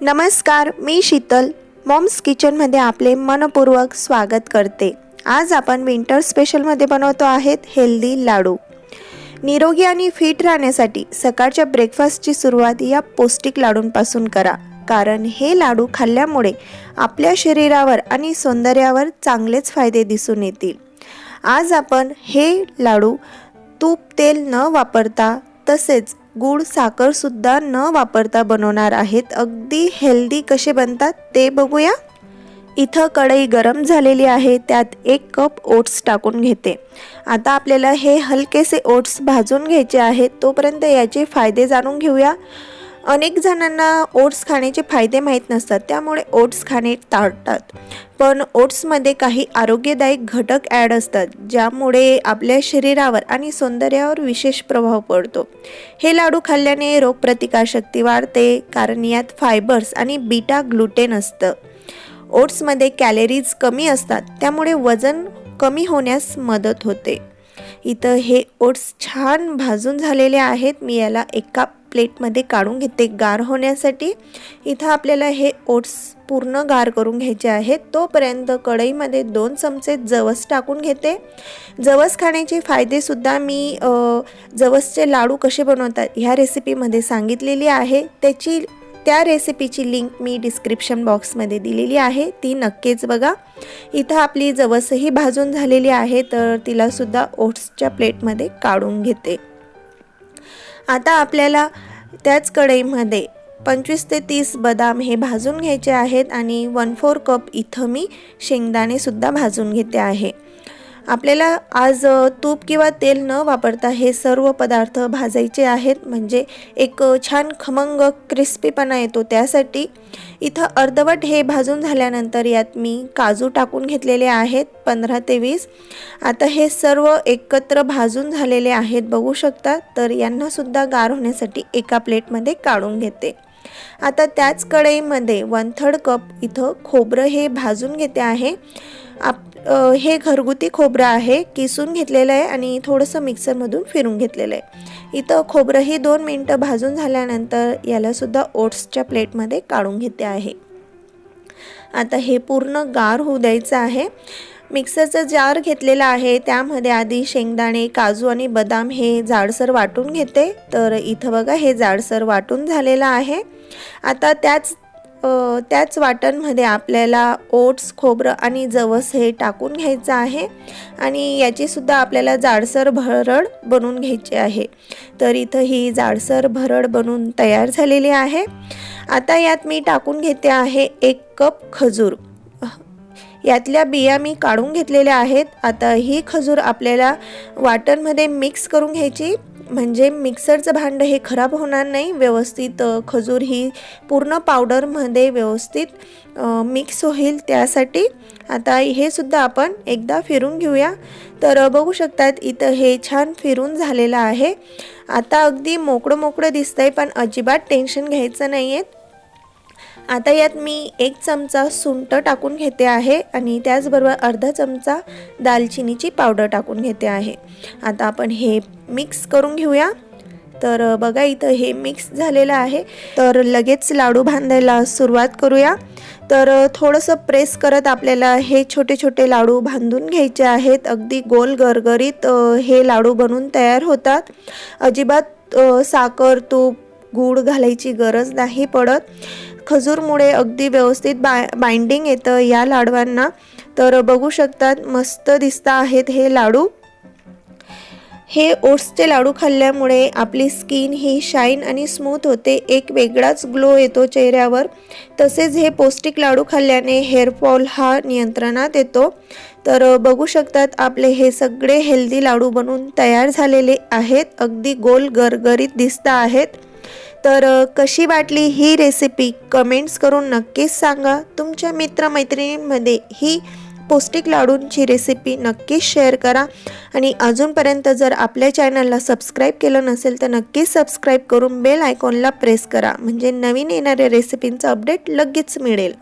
नमस्कार मी शीतल. मॉम्स किचनमध्ये आपले मनपूर्वक स्वागत करते. आज आपण विंटर स्पेशलमध्ये बनवतो आहेत हेल्दी लाडू. निरोगी आणि फिट राहण्यासाठी सकाळच्या ब्रेकफास्टची सुरुवात या पौष्टिक लाडूंपासून करा. कारण हे लाडू खाल्ल्यामुळे आपल्या शरीरावर आणि सौंदर्यावर चांगलेच फायदे दिसून येतील. आज आपण हे लाडू तूप तेल न वापरता तसेच गूळ साखरसुद्धा न वापरता बनवणार आहेत. अगदी हेल्दी कसे बनतात ते बघूया. इथं कढई गरम झालेली आहे त्यात एक कप ओट्स टाकून घेते. आता आपल्याला हे हलकेसे ओट्स भाजून घ्यायचे आहेत तोपर्यंत याचे फायदे जाणून घेऊया. अनेक जणांना ओट्स खाण्याचे फायदे माहीत नसतात त्यामुळे ओट्स खाणे टाळतात. पण ओट्समध्ये काही आरोग्यदायक घटक ॲड असतात ज्यामुळे आपल्या शरीरावर आणि सौंदर्यावर विशेष प्रभाव पडतो. हे लाडू खाल्ल्याने रोगप्रतिकारशक्ती वाढते कारण यात फायबर्स आणि बीटा ग्लुटेन असतं. ओट्समध्ये कॅलरीज कमी असतात त्यामुळे वजन कमी होण्यास मदत होते. इथं हे ओट्स छान भाजून झालेले आहेत मी याला एका प्लेटमध्ये काढून घेते. गार होण्यासाठी इथं आपल्याला हे ओट्स पूर्ण गार करून घ्यायचे आहेत. तोपर्यंत कढईमध्ये दोन चमचे जवस टाकून घेते. जवस खाण्याचे फायदेसुद्धा मी जवसचे लाडू कसे बनवतात ह्या रेसिपीमध्ये सांगितलेली आहे. त्याची त्या रेसिपीची लिंक मी डिस्क्रिप्शन बॉक्समध्ये दिलेली आहे. ती नक्कीच बघा. इथं आपली जवसही भाजून झालेली आहे तर तिलासुद्धा ओट्सच्या प्लेटमध्ये काढून घेते. आता आपल्याला त्याच कढईमध्ये पंचवीस ते तीस बदाम हे भाजून घ्यायचे आहेत आणि वन फोर कप इथं मी शेंगदाणेसुद्धा भाजून घेते आहे. आपल्याला आज तूप किंवा तेल न वापरता हे सर्व पदार्थ भाजायचे आहेत. म्हणजे एक छान खमंग क्रिस्पीपणा येतो त्यासाठी इथं अर्धवट हे भाजून झाल्यानंतर यात मी काजू टाकून घेतलेले आहेत पंधरा ते वीस. आता हे सर्व एकत्र भाजून झालेले आहेत बघू शकता. तर यांनासुद्धा गार होण्यासाठी एका प्लेटमध्ये काढून घेते. आता त्याच कढईमध्ये वन थर्ड कप इथं खोबरं हे भाजून घेते आहे. आप हे घरगुती खोबरं आहे किसून घेतलेलं आहे आणि थोडंसं मिक्सरमधून फिरून घेतलेलं आहे. इथं खोबरंही दोन मिनटं भाजून झाल्यानंतर यालासुद्धा ओट्सच्या प्लेटमध्ये काढून घेते आहे. आता हे पूर्ण गार होऊ द्यायचं आहे. मिक्सरचं जार घेतलेलं आहे त्यामध्ये आधी शेंगदाणे काजू आणि बदाम हे जाडसर वाटून घेते. तर इथं बघा हे जाडसर वाटून झालेलं आहे. आता त्याच त्याच वाटणमध्ये आपल्याला ओट्स खोबरं आणि जवस हे टाकून घ्यायचं आहे. आणि याचीसुद्धा आपल्याला जाडसर भरड बनवून घ्यायची आहे. तर इथं ही जाडसर भरड बनवून तयार झालेली आहे. आता यात मी टाकून घेते आहे एक कप खजूर. यातल्या बिया मी काढून घेतलेल्या आहेत. आता ही खजूर आपल्याला वाटणमध्ये मिक्स करून घ्यायची. म्हणजे मिक्सरचं भांडं हे खराब होणार नाही. व्यवस्थित खजूर ही पूर्ण पावडरमध्ये व्यवस्थित मिक्स होईल त्यासाठी. आता हे सुद्धा आपण एकदा फिरून घेऊया. तर बघू शकतात इथं हे छान फिरून झालेलं आहे. आता अगदी मोकळं मोकळं दिसतंय पण अजिबात टेन्शन घ्यायचं नाही आहे आता यात मी एक चमचा सुंट टाकून घेते आहे आणि त्याचबरोबर अर्धा चमचा दालचिनीची पावडर टाकून घेते आहे. आता आपण हे मिक्स करून घेऊया. तर बघा इथं हे मिक्स झालेलं आहे. तर लगेच लाडू बांधायला सुरुवात करूया. तर थोडंसं प्रेस करत आपल्याला हे छोटे छोटे लाडू बांधून घ्यायचे आहेत. अगदी गोल गरगरीत हे लाडू बनवून तयार होतात. अजिबात साखर तूप गूळ घालायची गरज नाही पडत. खजूरमुळे अगदी व्यवस्थित बा बाइंडिंग येतं या लाडवांना. तर बघू शकतात मस्त दिसता आहेत हे लाडू. हे ओट्सचे लाडू खाल्ल्यामुळे आपली स्किन ही शाईन आणि स्मूथ होते. एक वेगळाच ग्लो येतो चेहऱ्यावर. तसेच हे पौष्टिक लाडू खाल्ल्याने हेअरफॉल हा नियंत्रणात येतो. तर बघू शकतात आपले हे सगळे हेल्दी लाडू बनवून तयार झालेले आहेत. अगदी गोल गरगरीत दिसता आहेत. तर कशी वाटली ही रेसिपी कमेंट्स करून नक्कीच सांगा. तुमच्या मित्रमैत्रिणींमध्ये ही पौष्टिक लाडूंची रेसिपी नक्कीच शेअर करा. आणि अजूनपर्यंत जर आपल्या चॅनलला सबस्क्राईब केलं नसेल तर नक्कीच सबस्क्राईब करून बेल आयकॉनला प्रेस करा. म्हणजे नवीन येणाऱ्या रेसिपींचं अपडेट लगेच मिळेल.